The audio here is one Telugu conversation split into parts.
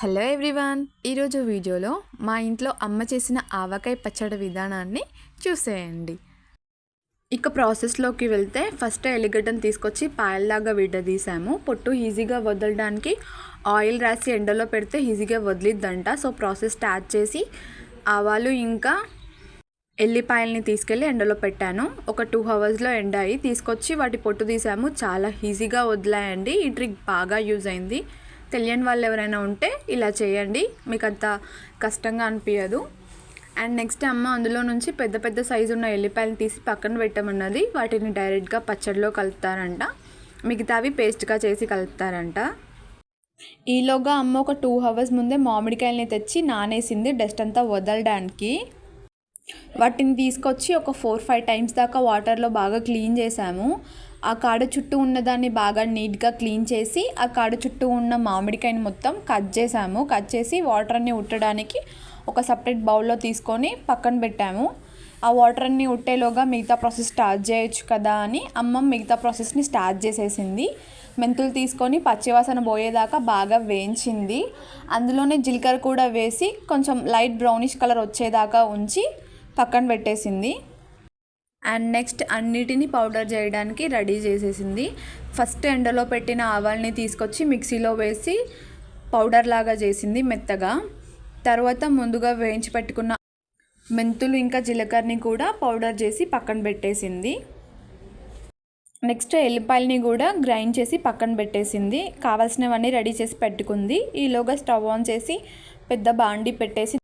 Hello everyone. ఈరోజు వీడియోలో మా ఇంట్లో అమ్మ చేసిన ఆవకాయ పచ్చడి విధానాన్ని చూసేయండి. ఇక ప్రాసెస్లోకి వెళ్తే ఫస్ట్ ఎల్లిగడ్డను తీసుకొచ్చి పాయల్లాగా విడదీసాము. పొట్టు ఈజీగా వదలడానికి ఆయిల్ రాసి ఎండలో పెడితే ఈజీగా వదిలిద్దంట. సో ప్రాసెస్ స్టార్ట్ చేసి ఆవాలు ఇంకా ఎల్లిపాయల్ని తీసుకెళ్ళి ఎండలో పెట్టాను. ఒక టూ అవర్స్లో ఎండాయి తీసుకొచ్చి వాటి పొట్టు తీసాము. చాలా ఈజీగా వదిలాయండి. ఈ ట్రిక్ బాగా యూజ్ అయింది. తెలియని వాళ్ళు ఎవరైనా ఉంటే ఇలా చేయండి. మీకు అంత కష్టంగా అనిపించదు అండ్ నెక్స్ట్ అమ్మ అందులో నుంచి పెద్ద పెద్ద సైజు ఉన్న ఎల్లిపాయలు తీసి పక్కన పెట్టమన్నది. వాటిని డైరెక్ట్గా పచ్చడిలో కలుపుతారంట. మిగతావి పేస్ట్గా చేసి కలుపుతారంట. ఈలోగా అమ్మ ఒక టూ అవర్స్ ముందే మామిడికాయలని తెచ్చి నానేసింది. డస్ట్ అంతా వదలడానికి. వాటిని తీసుకొచ్చి ఒక ఫోర్ ఫైవ్ టైమ్స్ దాకా వాటర్లో బాగా క్లీన్ చేసాము ఆ కాడ చుట్టూ ఉన్నదాన్ని బాగా నీట్గా క్లీన్ చేసి ఆ కాడ చుట్టూ ఉన్న మామిడికాయని మొత్తం కట్ చేసాము కట్ చేసి వాటర్ అన్ని ఉట్టడానికి ఒక సపరేట్ బౌల్లో తీసుకొని పక్కన పెట్టాము. ఆ వాటర్ అన్ని ఉట్టేలోగా మిగతా ప్రాసెస్ స్టార్ట్ చేయొచ్చు కదా అని అమ్మ మిగతా ప్రాసెస్ని స్టార్ట్ చేసేసింది. మెంతులు తీసుకొని పచ్చివాసన పోయేదాకా బాగా వేయించింది. అందులోనే జీలకర్ర కూడా వేసి కొంచెం లైట్ బ్రౌనిష్ కలర్ వచ్చేదాకా ఉంచి పక్కన పెట్టేసింది. అండ్ నెక్స్ట్ అన్నిటిని పౌడర్ చేయడానికి రెడీ చేసేసింది. ఫస్ట్ ఎండలో పెట్టిన ఆవాల్ని తీసుకొచ్చి మిక్సీలో వేసి పౌడర్ లాగా చేసింది మెత్తగా. తర్వాత ముందుగా వేయించి పెట్టుకున్న మెంతులు ఇంకా జీలకర్రని కూడా పౌడర్ చేసి పక్కన పెట్టేసింది. నెక్స్ట్ ఎల్లిపాయలని కూడా గ్రైండ్ చేసి పక్కన పెట్టేసింది. కావాల్సినవన్నీ రెడీ చేసి పెట్టుకుంది. ఈలోగా స్టవ్ ఆన్ చేసి పెద్ద బాండి పెట్టేసి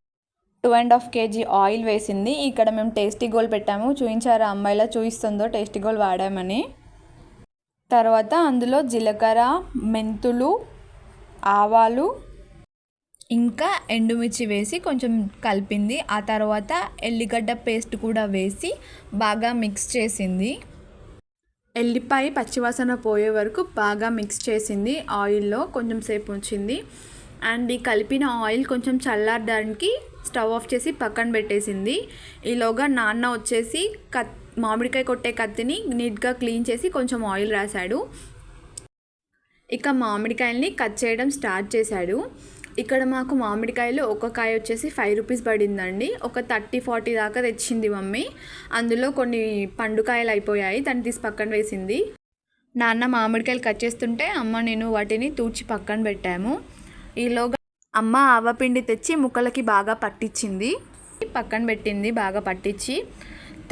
two and half KG oil వేసింది. ఇక్కడ మేము టేస్టీ గోల్ పెట్టాము. చూపించారా అమ్మాయిలా చూపిస్తుందో టేస్టీ గోల్ వాడామని. తర్వాత అందులో జీలకర్ర మెంతులు ఆవాలు ఇంకా ఎండుమిర్చి వేసి కొంచెం కలిపింది. ఆ తర్వాత ఎల్లిగడ్డ పేస్ట్ కూడా వేసి బాగా మిక్స్ చేసింది. ఎల్లిపాయ పచ్చివాసన పోయే వరకు బాగా మిక్స్ చేసింది. ఆయిల్లో కొంచెం సేపు ఉంచింది. అండ్ ఈ కలిపిన ఆయిల్ కొంచెం చల్లారడానికి స్టవ్ ఆఫ్ చేసి పక్కన పెట్టేసింది. ఈలోగా నాన్న వచ్చేసి కత్ మామిడికాయ కొట్టే కత్తిని నీట్గా క్లీన్ చేసి కొంచెం ఆయిల్ రాశాడు. ఇక మామిడికాయల్ని కట్ చేయడం స్టార్ట్ చేశాడు. ఇక్కడ మాకు మామిడికాయలు ఒక కాయ వచ్చేసి ఫైవ్ రూపీస్ పడిందండి. ఒక థర్టీ ఫార్టీ దాకా తెచ్చింది మమ్మీ. అందులో కొన్ని పండుకాయలు అయిపోయాయి. దాన్ని తీసి పక్కన వేసింది. నాన్న మామిడికాయలు కట్ చేస్తుంటే అమ్మ నేను వాటిని తూచి పక్కన పెట్టాము. ఈలోగా అమ్మ ఆవపిండి తెచ్చి ముక్కలకి బాగా పట్టించింది. పక్కన పెట్టింది బాగా పట్టించి.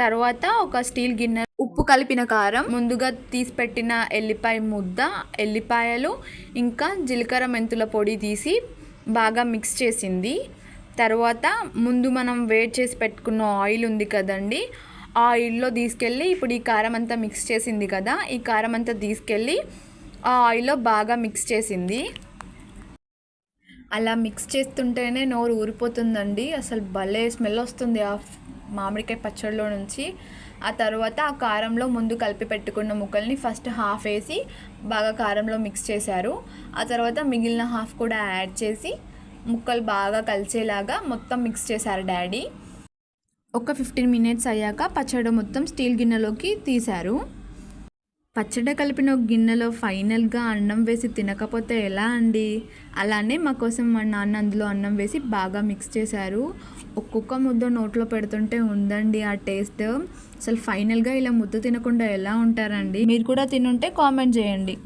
తర్వాత ఒక స్టీల్ గిన్నె ఉప్పు కలిపిన కారం ముందుగా తీసి పెట్టిన ఎల్లిపాయ ముద్ద ఎల్లిపాయలు ఇంకా జీలకర్ర మెంతుల పొడి తీసి బాగా మిక్స్ చేసింది. తర్వాత ముందు మనం వేడి చేసి పెట్టుకున్న ఆయిల్ ఉంది కదండి ఆ ఆయిల్లో తీసుకెళ్ళి ఇప్పుడు ఈ కారం అంతా మిక్స్ చేసింది కదా ఈ కారం అంతా తీసుకెళ్ళి ఆ ఆయిల్లో బాగా మిక్స్ చేసింది. అలా మిక్స్ చేస్తుంటేనే నోరు ఊరిపోతుందండి. అసలు భలే స్మెల్ వస్తుంది ఆ మామిడికాయ పచ్చడిలో నుంచి. ఆ తర్వాత ఆ కారంలో ముందు కలిపి పెట్టుకున్న ముక్కల్ని ఫస్ట్ హాఫ్ వేసి బాగా కారంలో మిక్స్ చేశారు. ఆ తర్వాత మిగిలిన హాఫ్ కూడా యాడ్ చేసి ముక్కలు బాగా కలిసేలాగా మొత్తం మిక్స్ చేశారు డాడీ. ఒక ఫిఫ్టీన్ మినిట్స్ అయ్యాక పచ్చడి మొత్తం స్టీల్ గిన్నెలోకి తీశారు. పచ్చడి కలిపిన ఒక గిన్నెలో ఫైనల్గా అన్నం వేసి తినకపోతే ఎలా అండి? అలానే మా కోసం మా నాన్న అందులో అన్నం వేసి బాగా మిక్స్ చేశారు. ఒక్కొక్క ముద్ద నోట్లో పెడుతుంటే ఉందండి ఆ టేస్ట్. అసలు ఫైనల్గా ఇలా ముద్ద తినకుండా ఎలా ఉంటారండి? మీరు కూడా తినుంటే కామెంట్ చేయండి.